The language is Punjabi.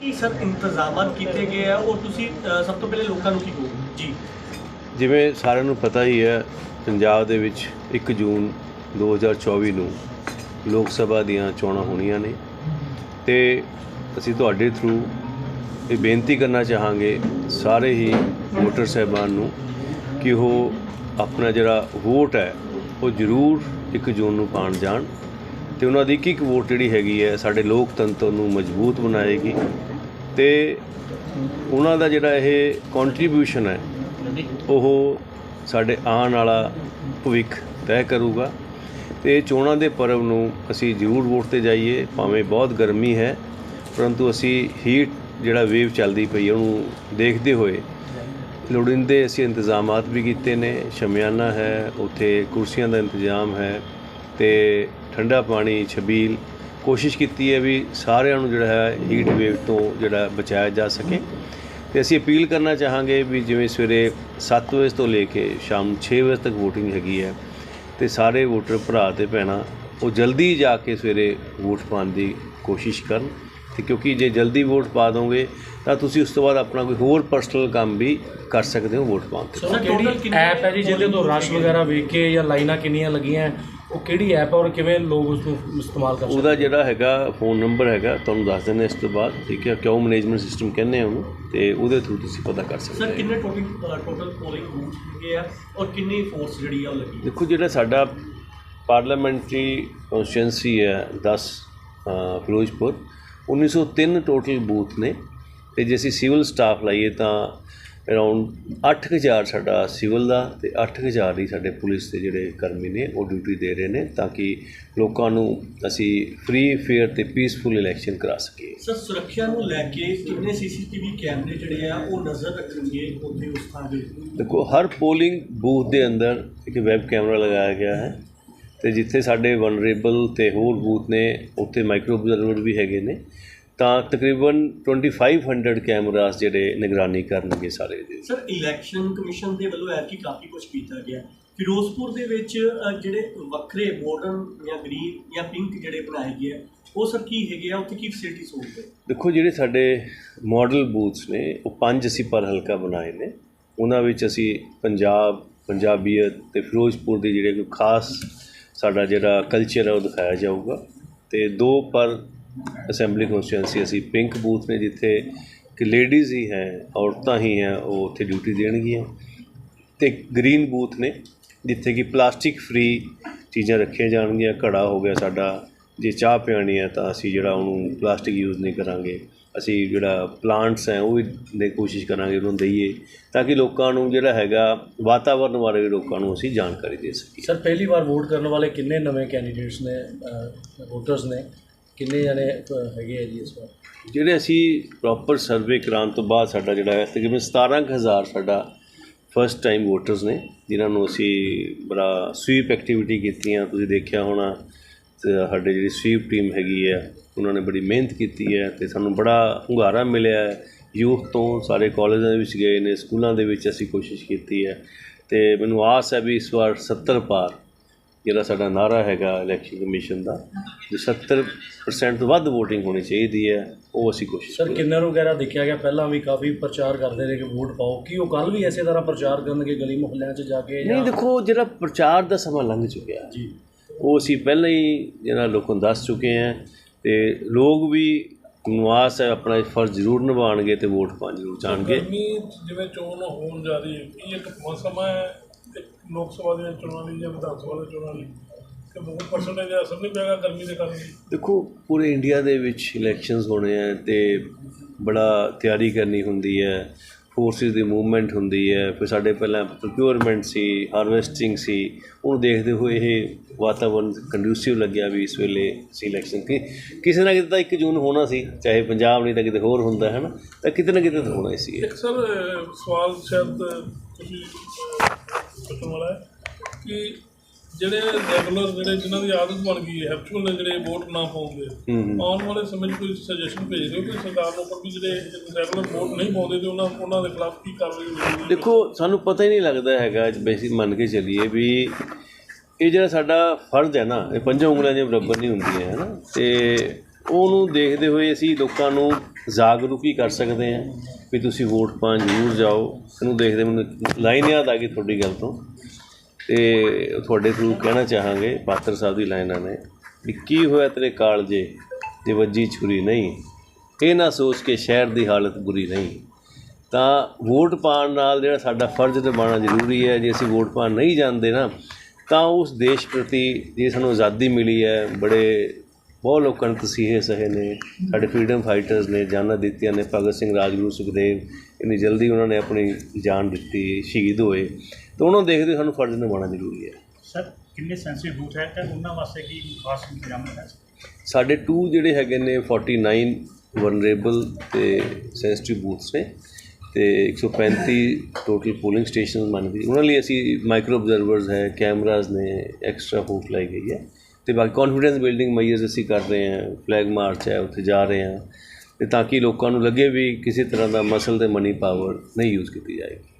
ਕੀ ਸਰ ਇੰਤਜ਼ਾਮਾਤ ਕੀਤੇ ਗਏ ਆ? ਔਰ ਤੁਸੀਂ ਸਭ ਤੋਂ ਪਹਿਲੇ ਲੋਕਾਂ ਨੂੰ ਕੀ ਕਹੋਗੇ? ਜੀ। ਜਿਵੇਂ ਸਾਰਿਆਂ ਨੂੰ ਪਤਾ ਹੀ ਹੈ, ਪੰਜਾਬ ਦੇ ਵਿੱਚ 1 ਜੂਨ 2024 ਨੂੰ ਲੋਕ ਸਭਾ ਦੀਆਂ ਚੋਣਾਂ ਹੋਣੀਆਂ ਨੇ ਤੇ ਅਸੀਂ ਤੁਹਾਡੇ ਥਰੂ ਇਹ ਬੇਨਤੀ ਕਰਨਾ ਚਾਹਾਂਗੇ ਸਾਰੇ ਹੀ ਵੋਟਰ ਸਹਿਬਾਨ ਨੂੰ ਕਿ ਉਹ ਆਪਣਾ ਜਿਹੜਾ ਵੋਟ ਹੈ, ਉਹ ਜ਼ਰੂਰ 1 ਜੂਨ ਨੂੰ ਪਾਣ ਜਾਣ ਤੇ ਉਹਨਾਂ ਦੀ ਇੱਕ ਇੱਕ ਵੋਟ ਜਿਹੜੀ ਹੈਗੀ ਹੈ, ਸਾਡੇ ਲੋਕਤੰਤਰ ਨੂੰ ਮਜ਼ਬੂਤ ਬਣਾਏਗੀ। ਤੇ ਉਹਨਾਂ ਦਾ ਜਿਹੜਾ ਇਹ ਕੰਟਰੀਬਿਊਸ਼ਨ ਹੈ ਉਹ ਸਾਡੇ ਆਉਣ ਵਾਲਾ ਭਵਿੱਖ ਤੈਅ ਕਰੂਗਾ। ਤੇ ਚੋਣਾਂ ਦੇ ਪਰਵ ਨੂੰ ਅਸੀਂ ਜ਼ਰੂਰ ਵੋਟ ਤੇ ਜਾਈਏ ਭਾਵੇਂ ਬਹੁਤ ਗਰਮੀ ਹੈ ਪਰੰਤੂ ਅਸੀਂ ਹੀਟ ਜਿਹੜਾ ਵੇਵ ਚੱਲਦੀ ਪਈ ਉਹਨੂੰ ਦੇਖਦੇ ਹੋਏ ਲੋੜੀਂਦੇ ਅਸੀਂ ਇੰਤਜ਼ਾਮਾਤ ਵੀ ਕੀਤੇ ਨੇ। ਸ਼ਮਿਆਨਾ ਹੈ ਉੱਥੇ ਕੁਰਸੀਆਂ ਦਾ ਇੰਤਜ਼ਾਮ ਹੈ ਤੇ ਠੰਡਾ ਪਾਣੀ ਛਬੀਲ ਕੋਸ਼ਿਸ਼ ਕੀਤੀ ਹੈ ਵੀ ਸਾਰਿਆਂ ਨੂੰ ਜਿਹੜਾ ਹੈ ਹੀਟ ਵੇਵ ਤੋਂ ਜਿਹੜਾ ਬਚਾਇਆ ਜਾ ਸਕੇ। ਤੇ ਅਸੀਂ ਅਪੀਲ ਕਰਨਾ ਚਾਹਾਂਗੇ ਵੀ ਜਿਵੇਂ ਸਵੇਰੇ 7 ਵਜੇ ਤੋਂ ਲੈ ਕੇ ਸ਼ਾਮ 6 ਵਜੇ ਤੱਕ VOTING ਹੈਗੀ ਹੈ ਤੇ ਸਾਰੇ ਵੋਟਰ ਭਰਾ ਤੇ ਭੈਣਾਂ ਉਹ ਜਲਦੀ ਜਾ ਕੇ ਸਵੇਰੇ ਵੋਟ ਪਾਉਣ ਦੀ ਕੋਸ਼ਿਸ਼ ਕਰਨ। ਤੇ ਕਿਉਂਕਿ ਜੇ ਜਲਦੀ ਵੋਟ ਪਾ ਦੋਗੇ ਤਾਂ ਤੁਸੀਂ ਉਸ ਤੋਂ ਬਾਅਦ ਆਪਣਾ ਕੋਈ ਹੋਰ ਪਰਸਨਲ ਕੰਮ ਵੀ ਕਰ ਸਕਦੇ ਹੋ ਵੋਟ ਪਾਉਣ ਤੇ। ਕਿਹੜੀ ਐਪ ਹੈ ਜੀ ਜਿਹਦੇ ਤੋਂ ਰਸ਼ ਵਗੈਰਾ ਵੇਖ ਕੇ ਜਾਂ ਲਾਈਨਾਂ ਕਿੰਨੀਆਂ ਲੱਗੀਆਂ ਉਹ ਕਿਹੜੀ ਐਪ ਹੈ ਔਰ ਕਿਵੇਂ ਲੋਕ ਉਸ ਨੂੰ ਇਸਤੇਮਾਲ ਕਰ ਸਕਦੇ ਉਹਦਾ ਜਿਹੜਾ ਹੈਗਾ ਫੋਨ ਨੰਬਰ ਹੈਗਾ ਤੁਹਾਨੂੰ ਦੱਸ ਦਿੰਦੇ ਇਸ ਤੋਂ ਬਾਅਦ ਠੀਕ ਹੈ? ਕਿਉਂ ਮੈਨੇਜਮੈਂਟ ਸਿਸਟਮ ਕਹਿੰਦੇ ਆ ਉਹਨੂੰ? ਤੇ ਉਹਦੇ ਥਰੂ ਤੁਸੀਂ ਪਤਾ ਕਰ ਸਕਦੇ ਸਰ ਕਿੰਨੇ ਟੋਟਲ ਟੋਟਲ ਪੋਲਿੰਗ ਬੂਥ ਹੈਗੇ ਆ ਔਰ ਕਿੰਨੀ ਫੋਰਸ ਜਿਹੜੀ ਆ ਉਹ ਲੱਗੀ? ਦੇਖੋ ਜਿਹੜਾ ਸਾਡਾ ਪਾਰਲੀਮੈਂਟਰੀ ਕਨਸਟੀਟੈਂਸੀ ਹੈ 10 ਅ, ਫਿਰੋਜ਼ਪੁਰ 1903 ਟੋਟਲ ਬੂਥ ਨੇ। ਤੇ ਜੇ ਅਸੀਂ ਸਿਵਲ ਸਟਾਫ ਲਾਈਏ ਤਾਂ ਅਰਾਊਂਡ 8000 ਸਾਡਾ ਸਿਵਲ ਦਾ ਤੇ 8000 ਹੀ ਸਾਡੇ ਪੁਲਿਸ ਦੇ ਜਿਹੜੇ ਕਰਮੀ ਨੇ ਉਹ ਡਿਊਟੀ ਦੇ ਰਹੇ ਨੇ ਤਾਂ ਕਿ ਲੋਕਾਂ ਨੂੰ ਅਸੀਂ ਫ੍ਰੀ ਫੇਅਰ ਤੇ ਪੀਸਫੁਲ ਇਲੈਕਸ਼ਨ ਕਰਾ ਸਕੀਏ ਸਰ ਸੁਰੱਖਿਆ ਨੂੰ ਲੈ ਕੇ ਕਿੰਨੇ ਸੀਸੀਟੀਵੀ ਕੈਮਰੇ ਜਿਹੜੇ ਆ ਉਹ ਨਜ਼ਰ ਰੱਖਣਗੇ ਉੱਥੇ ਉਸ ਥਾਂ ਦੇ? ਦੇਖੋ ਹਰ ਪੋਲਿੰਗ ਬੂਥ ਦੇ ਅੰਦਰ ਇੱਕ ਵੈਬ ਕੈਮਰਾ ਲਗਾਇਆ ਗਿਆ ਹੈ ਤੇ ਜਿੱਥੇ ਸਾਡੇ ਵਨਰੇਬਲ ਤੇ ਹੋਰ ਬੂਥ ਨੇ ਉੱਥੇ ਮਾਈਕਰੋ ਅਬਜ਼ਰਵਰ ਵੀ ਹੈਗੇ ਨੇ ਤਾਂ ਤਕਰੀਬਨ 2500 ਕੈਮਰਾਸ ਜਿਹੜੇ ਨਿਗਰਾਨੀ ਕਰਨਗੇ ਸਾਰੇ ਦੇ ਸਰ ਇਲੈਕਸ਼ਨ ਕਮਿਸ਼ਨ ਦੇ ਵੱਲੋਂ ਐਰ ਕੀ ਕਾਫੀ ਕੁਝ ਕੀਤਾ ਗਿਆ। ਫਿਰੋਜ਼ਪੁਰ ਦੇ ਵਿੱਚ ਜਿਹੜੇ ਵੱਖਰੇ ਮਾਡਰਨ ਜਾਂ ਗ੍ਰੀਨ ਜਾਂ ਪਿੰਕ ਜਿਹੜੇ ਬਣਾਏ ਗਏ ਆ ਉਹ ਸਰ ਕੀ ਹੈਗੇ ਆ? ਉੱਥੇ ਕੀ ਫੈਸਿਲਿਟੀਜ਼ ਹੋਣਗੇ? ਦੇਖੋ ਜਿਹੜੇ ਸਾਡੇ ਮਾਡਲ ਬੂਥਸ ਨੇ ਉਹ ਪੰਜ ਅਸੀਂ ਪਰ ਹਲਕਾ ਬਣਾਏ ਨੇ। ਉਹਨਾਂ ਵਿੱਚ ਅਸੀਂ ਪੰਜਾਬ ਪੰਜਾਬੀਅਤ ਤੇ ਫਿਰੋਜ਼ਪੁਰ ਦੇ ਜਿਹੜੇ ਕੋਈ ਖਾਸ ਸਾਡਾ ਜਿਹੜਾ ਕਲਚਰ ਹੈ ਉਹ ਦਿਖਾਇਆ ਜਾਊਗਾ। ਤੇ ਦੋ ਪਰ ਅਸੈਂਬਲੀ ਕਨਸਟੀਟੈਂਸੀ ਅਸੀਂ ਪਿੰਕ ਬੂਥ ਨੇ ਜਿੱਥੇ ਕਿ ਲੇਡੀਜ਼ ਹੀ ਹੈ, ਔਰਤਾਂ ਹੀ ਹੈ, ਉਹ ਉੱਥੇ ਡਿਊਟੀ ਦੇਣਗੀਆਂ। ਤੇ ਗ੍ਰੀਨ ਬੂਥ ਨੇ, ਜਿੱਥੇ ਕਿ ਪਲਾਸਟਿਕ ਫ੍ਰੀ ਚੀਜ਼ਾਂ ਰੱਖੀਆਂ ਜਾਣਗੀਆਂ, ਘੜਾ ਹੋ ਗਿਆ ਸਾਡਾ, ਜੇ ਚਾਹ ਪਿਆਣੀ ਹੈ ਤਾਂ ਅਸੀਂ ਜਿਹੜਾ ਉਹਨੂੰ ਪਲਾਸਟਿਕ ਯੂਜ਼ ਨਹੀਂ ਕਰਾਂਗੇ। ਅਸੀਂ ਜਿਹੜਾ ਪਲਾਂਟਸ ਹੈ, ਉਹ ਵੀ ਦੇ ਕੋਸ਼ਿਸ਼ ਕਰਾਂਗੇ ਉਹਨੂੰ ਦਈਏ, ਤਾਂ ਕਿ ਲੋਕਾਂ ਨੂੰ ਜਿਹੜਾ ਹੈਗਾ, ਵਾਤਾਵਰਨ ਬਾਰੇ ਵੀ ਲੋਕਾਂ ਨੂੰ ਅਸੀਂ ਜਾਣਕਾਰੀ ਦੇ ਸਕੀਏ। ਸਰ, ਪਹਿਲੀ ਵਾਰ ਵੋਟ ਕਰਨ ਵਾਲੇ ਕਿੰਨੇ ਨਵੇਂ ਕੈਂਡੀਡੇਟਸ ਨੇ ਵੋਟਰਸ ਨੇ? ਕਿੰਨੇ ਜਣੇ ਹੈਗੇ ਆ ਜੀ ਇਸ ਵਾਰ? ਜਿਹੜੇ ਅਸੀਂ ਪ੍ਰੋਪਰ ਸਰਵੇ ਕਰਾਉਣ ਤੋਂ ਬਾਅਦ ਸਾਡਾ ਜਿਹੜਾ ਹੈ, ਤਕਰੀਬਨ 17000 ਸਾਡਾ ਫਸਟ ਟਾਈਮ ਵੋਟਰਸ ਨੇ, ਜਿਨ੍ਹਾਂ ਨੂੰ ਅਸੀਂ ਬੜਾ ਸਵੀਪ ਐਕਟੀਵਿਟੀ ਕੀਤੀਆਂ ਤੁਸੀਂ ਦੇਖਿਆ ਹੋਣਾ ਸਾਡੇ ਜਿਹੜੀ ਸਵੀਪ ਟੀਮ ਹੈਗੀ ਹੈ ਉਹਨਾਂ ਨੇ ਬੜੀ ਮਿਹਨਤ ਕੀਤੀ ਹੈ ਤੇ ਸਾਨੂੰ ਬੜਾ ਹੁੰਗਾਰਾ ਮਿਲਿਆ ਹੈ। ਯੂਥ ਤੋਂ ਸਾਰੇ ਕਾਲਜਾਂ ਦੇ ਵਿੱਚ ਗਏ ਨੇ, ਸਕੂਲਾਂ ਦੇ ਵਿੱਚ ਅਸੀਂ ਕੋਸ਼ਿਸ਼ ਕੀਤੀ ਹੈ। ਤੇ ਮੈਨੂੰ ਆਸ ਹੈ ਵੀ ਇਸ ਵਾਰ 70 ਪਾਰ ਜਿਹੜਾ ਸਾਡਾ ਨਾਰਾ ਹੈਗਾ ਇਲੈਕਸ਼ਨ ਕਮਿਸ਼ਨ ਦਾ ਜੋ 70% ਤੋਂ ਵੱਧ VOTING ਹੋਣੀ ਚਾਹੀਦੀ ਹੈ ਉਹ ਅਸੀਂ ਕੋਸ਼ਿਸ਼ ਸਰ ਕਿੰਨਰ ਵਗੈਰਾ ਦੇਖਿਆ ਗਿਆ? ਪਹਿਲਾਂ ਵੀ ਕਾਫੀ ਪ੍ਰਚਾਰ ਕਰਦੇ ਨੇ ਕਿ ਵੋਟ ਪਾਓ। ਕੀ ਉਹ ਕੱਲ ਵੀ ਐਸੇ ਤਰ੍ਹਾਂ ਪ੍ਰਚਾਰ ਕਰਨਗੇ ਗਲੀ ਮੁਹੱਲਿਆਂ 'ਚ ਜਾ ਕੇ ਨਹੀਂ ਦੇਖੋ ਜਿਹੜਾ ਪ੍ਰਚਾਰ ਦਾ ਸਮਾਂ ਲੰਘ ਚੁੱਕਿਆ। ਜੀ। ਉਹ ਅਸੀਂ ਪਹਿਲਾਂ ਹੀ ਜਿਹੜਾ ਲੋਕਾਂ ਨੂੰ ਦੱਸ ਚੁੱਕੇ ਹਾਂ ਤੇ ਲੋਕ ਵੀ ਨਿਵਾਸ ਹੈ ਆਪਣਾ ਫਰਜ਼ ਜ਼ਰੂਰ ਨਿਭਾਉਣਗੇ ਤੇ ਵੋਟ ਪਾਉਣ ਜ਼ਰੂਰ ਜਾਣਗੇ। ਜਿਵੇਂ ਚੋਣ ਹੋਣ ਜਾ ਰਹੀ ਹੈ ਇਹ ਇੱਕ ਮੌਸਮ ਹੈ ਇੱਕ ਲੋਕ ਸਭਾ ਦੀਆਂ ਚੋਣਾਂ ਲਈ ਜਾਂ ਵਿਧਾਨ ਸਭਾ ਦੀਆਂ ਚੋਣਾਂ ਲਈ। ਕਿ ਬਹੁਤ ਪਰਸੈਂਟੇਜ ਅਸਰ ਨਹੀਂ ਪੈਗਾ ਗਰਮੀ ਦੇ ਕਾਰਨ? ਦੇਖੋ ਪੂਰੇ ਇੰਡੀਆ ਦੇ ਵਿੱਚ ਇਲੈਕਸ਼ਨਸ ਹੋਣੇ ਆ ਤੇ ਬੜਾ ਤਿਆਰੀ ਕਰਨੀ ਹੁੰਦੀ ਹੈ ਫੋਰਸਿਸ ਦੀ ਮੂਵਮੈਂਟ ਹੁੰਦੀ ਹੈ। ਫਿਰ ਸਾਡੇ ਪਹਿਲਾਂ ਪ੍ਰੋਕਿਉਰਮੈਂਟ ਸੀ ਹਾਰਵੈਸਟਿੰਗ ਸੀ ਉਹਨੂੰ ਦੇਖਦੇ ਹੋਏ ਇਹ ਵਾਤਾਵਰਨ ਕੰਡੂਸਿਵ ਲੱਗਿਆ ਵੀ ਇਸ ਵੇਲੇ ਅਸੀਂ ਇਲੈਕਸ਼ਨ ਕਿ ਕਿਸੇ ਨਾ ਕਿਤੇ ਤਾਂ 1 ਜੂਨ ਹੋਣਾ ਸੀ ਚਾਹੇ ਪੰਜਾਬ ਨਹੀਂ ਤਾਂ ਕਿਤੇ ਹੋਰ ਹੁੰਦਾ ਹੈ ਨਾ ਤਾਂ ਕਿਤੇ ਨਾ ਕਿਤੇ ਤਾਂ ਹੋਣਾ ਸੀ ਇੱਕ ਸਰ ਸਵਾਲ ਸ਼ਾਇਦ ਤੁਸੀਂ ਪੁੱਛਣ ਵਾਲਾ ਹੈ ਕਿ ਜਿਹੜੇ ਰੈਗੂਲਰ ਜਿਹੜੇ ਜਿਨ੍ਹਾਂ ਦੀ ਆਦਤ ਬਣ ਗਈ ਹੈ ਹੈਬਚੁਅਲ ਨੇ ਜਿਹੜੇ ਵੋਟ ਨਾ ਪਾਉਂਦੇ। ਆਉਣ ਵਾਲੇ ਸਮੇਂ 'ਚ ਕੋਈ ਸੁਜੈਸ਼ਨ ਭੇਜ ਦਿਓ ਕਿ ਸਰਕਾਰ ਨੂੰ ਉੱਪਰ ਵੀ ਜਿਹੜੇ ਰੈਗੂਲਰ ਵੋਟ ਨਹੀਂ ਪਾਉਂਦੇ ਤੇ ਉਹਨਾਂ ਉਹਨਾਂ ਦੇ ਖਿਲਾਫ ਕੀ ਕਾਰਵਾਈ ਹੋਵੇਗੀ ਦੇਖੋ ਸਾਨੂੰ ਪਤਾ ਹੀ ਨਹੀਂ ਲੱਗਦਾ ਹੈਗਾ ਬੇਸਿਕ ਮੰਨ ਕੇ ਚੱਲੀਏ ਵੀ ਇਹ ਜਿਹੜਾ ਸਾਡਾ ਫਰਜ਼ ਹੈ ਨਾ ਇਹ ਪੰਜਾਂ ਉਂਗਲਾਂ ਦੇ ਬਰਾਬਰ ਨਹੀਂ ਹੁੰਦੀਆਂ ਹੈ ਨਾ? ਤੇ ਉਹਨੂੰ ਦੇਖਦੇ ਹੋਏ ਅਸੀਂ ਲੋਕਾਂ ਨੂੰ ਜਾਗਰੂਕ ਹੀ ਕਰ ਸਕਦੇ ਹਾਂ ਵੀ ਤੁਸੀਂ ਵੋਟ ਪਾਉਣ ਜ਼ਰੂਰ ਜਾਓ। ਇਹਨੂੰ ਦੇਖਦੇ ਮੈਨੂੰ ਲਾਈਨ ਯਾਦ ਆ ਗਈ ਤੁਹਾਡੀ ਗੱਲ ਤੋਂ। ਤੇ ਤੁਹਾਡੇ ਥਰੂ ਕਹਿਣਾ ਚਾਹਾਂਗੇ ਪਾਤਰ ਸਾਹਿਬ ਦੀ ਲਾਈਨਾਂ ਨੇ, ਵੀ ਕੀ ਹੋਇਆ ਤੇਰੇ ਕਾਲਜੇ ਜੇ ਵੱਜੀ ਛੁਰੀ ਨਹੀਂ? ਇਹ ਨਾ ਸੋਚ ਕੇ ਸ਼ਹਿਰ ਦੀ ਹਾਲਤ ਬੁਰੀ ਨਹੀਂ। ਤਾਂ ਵੋਟ ਪਾਉਣ ਨਾਲ ਜਿਹੜਾ ਸਾਡਾ ਫਰਜ਼ ਨਿਭਾਉਣਾ ਜ਼ਰੂਰੀ ਹੈ, ਜੇ ਅਸੀਂ ਵੋਟ ਪਾਉਣ ਨਹੀਂ ਜਾਂਦੇ ਨਾ, ਤਾਂ ਉਸ ਦੇਸ਼ ਪ੍ਰਤੀ ਜੇ ਸਾਨੂੰ ਆਜ਼ਾਦੀ ਮਿਲੀ ਹੈ, ਬੜੇ ਬਹੁਤ ਲੋਕਾਂ ਨੇ ਤਸੀਹੇ ਸਹੇ ਨੇ ਸਾਡੇ ਫਰੀडम ਫਾਈਟਰਸ ਨੇ ਜਾਨਾਂ ਦਿੱਤੀਆਂ ਨੇ ਭਗਤ ਸਿੰਘ ਰਾਜਗੁਰੂ ਸੁਖਦੇਵ ਇੰਨੀ ਜਲਦੀ ਉਹਨਾਂ ਨੇ ਆਪਣੀ ਜਾਨ ਦਿੱਤੀ ਸ਼ਹੀਦ ਹੋਏ। ਤਾਂ ਉਹਨਾਂ ਨੂੰ ਦੇਖਦੇ ਸਾਨੂੰ ਫਰਜ਼ ਨਿਭਾਉਣਾ ਜ਼ਰੂਰੀ ਹੈ। ਸਰ ਕਿੰਨੇ ਸੈਂਸਿਟਿਵ ਬੂਥ ਹੈ ਤੇ ਉਹਨਾਂ ਵਾਸਤੇ ਕੀ ਖਾਸ ਇੰਤਜ਼ਾਮ ਹੈ? ਸਾਡੇ 2 ਜਿਹੜੇ ਹੈਗੇ ਨੇ 49 ਵਨਰੇਬਲ ਤੇ ਸੈਂਸਿਟਿਵ ਬੂਥਸ ਨੇ ਤੇ 135 ਟੋਟਲ ਪੋਲਿੰਗ ਸਟੇਸ਼ਨ ਮੰਨਦੀ ਉਹਨਾਂ ਲਈ ਅਸੀਂ ਮਾਈਕਰੋ ਆਬਜ਼ਰਵਰਸ ਹੈ ਕੈਮਰਾਜ਼ ਨੇ ਐਕਸਟਰਾ ਫੋਰਸ ਲਾਈ ਗਈ ਹੈ। ਤੇ ਬਾਕੀ ਕੌਨਫੀਡੈਂਸ ਬਿਲਡਿੰਗ ਮਈਅਰਸ ਅਸੀਂ ਕਰ ਰਹੇ ਹਾਂ ਫਲੈਗ ਮਾਰਚ ਹੈ, ਉੱਥੇ ਜਾ ਰਹੇ ਹਾਂ, ਤੇ ਤਾਂ ਕਿ ਲੋਕਾਂ ਨੂੰ ਲੱਗੇ ਵੀ ਕਿਸੇ ਤਰ੍ਹਾਂ ਦਾ ਮਸਲ ਤੇ ਮਨੀ ਪਾਵਰ ਨਹੀਂ ਯੂਜ਼ ਕੀਤੀ ਜਾਏਗੀ।